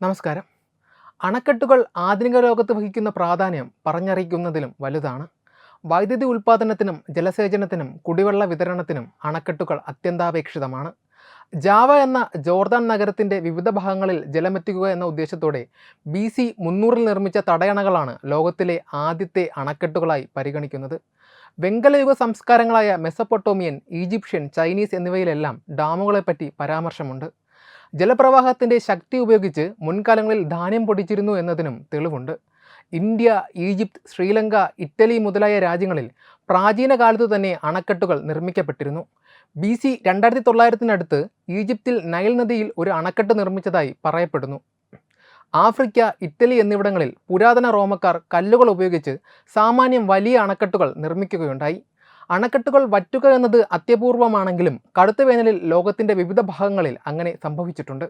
നമസ്കാരം. അണക്കെട്ടുകൾ ആധുനിക ലോകത്ത് വഹിക്കുന്ന പ്രാധാന്യം പറഞ്ഞറിയിക്കുന്നതിലും വലുതാണ്. വൈദ്യുതി ഉൽപ്പാദനത്തിനും ജലസേചനത്തിനും കുടിവെള്ള വിതരണത്തിനും അണക്കെട്ടുകൾ അത്യന്താപേക്ഷിതമാണ്. ജാവ എന്ന ജോർദാൻ നഗരത്തിന്റെ വിവിധ ഭാഗങ്ങളിൽ ജലമെത്തിക്കുക എന്ന ഉദ്ദേശത്തോടെ ബി സി മുന്നൂറിൽ നിർമ്മിച്ച തടയണകളാണ് ലോകത്തിലെ ആദ്യത്തെ അണക്കെട്ടുകളായി പരിഗണിക്കുന്നത്. വെങ്കലയുഗ സംസ്കാരങ്ങളായ മെസപ്പൊട്ടോമിയൻ ഈജിപ്ഷ്യൻ ചൈനീസ് എന്നിവയിലെല്ലാം ഡാമുകളെപ്പറ്റി പരാമർശമുണ്ട്. ജലപ്രവാഹത്തിന്റെ ശക്തി ഉപയോഗിച്ച് മുൻകാലങ്ങളിൽ ധാന്യം പൊടിച്ചിരുന്നു എന്നതിനും തെളിവുണ്ട്. ഇന്ത്യ ഈജിപ്ത് ശ്രീലങ്ക ഇറ്റലി മുതലായ രാജ്യങ്ങളിൽ പ്രാചീന കാലത്തു തന്നെ അണക്കെട്ടുകൾ നിർമ്മിക്കപ്പെട്ടിരുന്നു. ബി സി രണ്ടായിരത്തി തൊള്ളായിരത്തിനടുത്ത് ഈജിപ്തിൽ നൈൽ നദിയിൽ ഒരു അണക്കെട്ട് നിർമ്മിച്ചതായി പറയപ്പെടുന്നു. ആഫ്രിക്ക ഇറ്റലി എന്നിവിടങ്ങളിൽ പുരാതന റോമക്കാർ കല്ലുകൾ ഉപയോഗിച്ച് സാമാന്യം വലിയ അണക്കെട്ടുകൾ നിർമ്മിക്കുകയുണ്ടായി. അണക്കെട്ടുകൾ വറ്റുക എന്നത് അത്യപൂർവമാണെങ്കിലും കടുത്ത വേനലിൽ ലോകത്തിന്റെ വിവിധ ഭാഗങ്ങളിൽ അങ്ങനെ സംഭവിച്ചിട്ടുണ്ട്.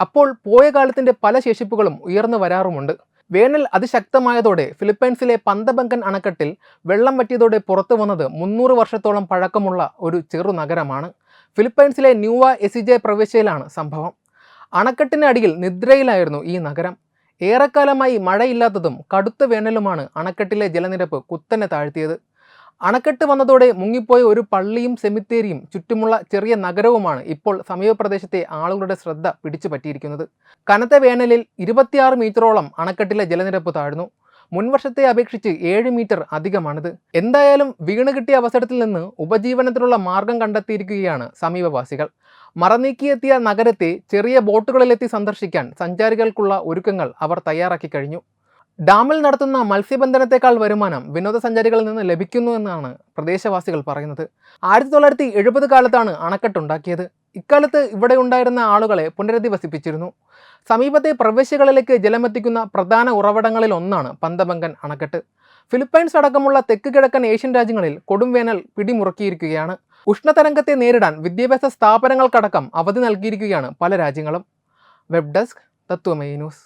അപ്പോൾ പോയ കാലത്തിന്റെ പല ശേഷിപ്പുകളും ഉയർന്നു വരാറുമുണ്ട്. വേനൽ അതിശക്തമായതോടെ ഫിലിപ്പൈൻസിലെ പന്തബങ്കൻ അണക്കെട്ടിൽ വെള്ളം വറ്റിയതോടെ പുറത്തു വന്നത് മുന്നൂറ് വർഷത്തോളം പഴക്കമുള്ള ഒരു ചെറു നഗരമാണ്. ഫിലിപ്പൈൻസിലെ ന്യൂവ എസിജെ പ്രവിശ്യയിലാണ് സംഭവം. അണക്കെട്ടിനടിയിൽ നിദ്രയിലായിരുന്നു ഈ നഗരം. ഏറെക്കാലമായി മഴയില്ലാത്തതും കടുത്ത വേനലുമാണ് അണക്കെട്ടിലെ ജലനിരപ്പ് കുത്തനെ താഴ്ത്തിയത്. അണക്കെട്ട് വന്നതോടെ മുങ്ങിപ്പോയ ഒരു പള്ളിയും സെമിത്തേരിയും ചുറ്റുമുള്ള ചെറിയ നഗരവുമാണ് ഇപ്പോൾ സമീപപ്രദേശത്തെ ആളുകളുടെ ശ്രദ്ധ പിടിച്ചു പറ്റിയിരിക്കുന്നത് കനത്ത വേനലിൽ ഇരുപത്തിയാറ് മീറ്ററോളം അണക്കെട്ടിലെ ജലനിരപ്പ് താഴ്ന്നു. മുൻവർഷത്തെ അപേക്ഷിച്ച് ഏഴ് മീറ്റർ അധികമാണിത്. എന്തായാലും വീണ് കിട്ടിയ അവസരത്തിൽ നിന്ന് ഉപജീവനത്തിനുള്ള മാർഗം കണ്ടെത്തിയിരിക്കുകയാണ് സമീപവാസികൾ. മറനീക്കിയെത്തിയ നഗരത്തെ ചെറിയ ബോട്ടുകളിലെത്തി സന്ദർശിക്കാൻ സഞ്ചാരികൾക്കുള്ള ഒരുക്കങ്ങൾ അവർ തയ്യാറാക്കി കഴിഞ്ഞു. ഡാമിൽ നടത്തുന്ന മത്സ്യബന്ധനത്തെക്കാൾ വരുമാനം വിനോദസഞ്ചാരികളിൽ നിന്ന് ലഭിക്കുന്നു എന്നാണ് പ്രദേശവാസികൾ പറയുന്നത്. ആയിരത്തി തൊള്ളായിരത്തി എഴുപത് കാലത്താണ് അണക്കെട്ടുണ്ടാക്കിയത് ഇക്കാലത്ത് ഇവിടെ ഉണ്ടായിരുന്ന ആളുകളെ പുനരധിവസിപ്പിച്ചിരുന്നു. സമീപത്തെ പ്രവേശികളിലേക്ക് ജലമെത്തിക്കുന്ന പ്രധാന ഉറവിടങ്ങളിൽ ഒന്നാണ് പന്തബങ്കൻ അണക്കെട്ട്. ഫിലിപ്പൈൻസ് അടക്കമുള്ള തെക്ക് കിഴക്കൻ ഏഷ്യൻ രാജ്യങ്ങളിൽ കൊടുംവേനൽ പിടിമുറുക്കിയിരിക്കുകയാണ്. ഉഷ്ണതരംഗത്തെ നേരിടാൻ വിദ്യാഭ്യാസ സ്ഥാപനങ്ങൾക്കടക്കം അവധി നൽകിയിരിക്കുകയാണ് പല രാജ്യങ്ങളും. വെബ് ഡെസ്ക് തത്വമേ ന്യൂസ്.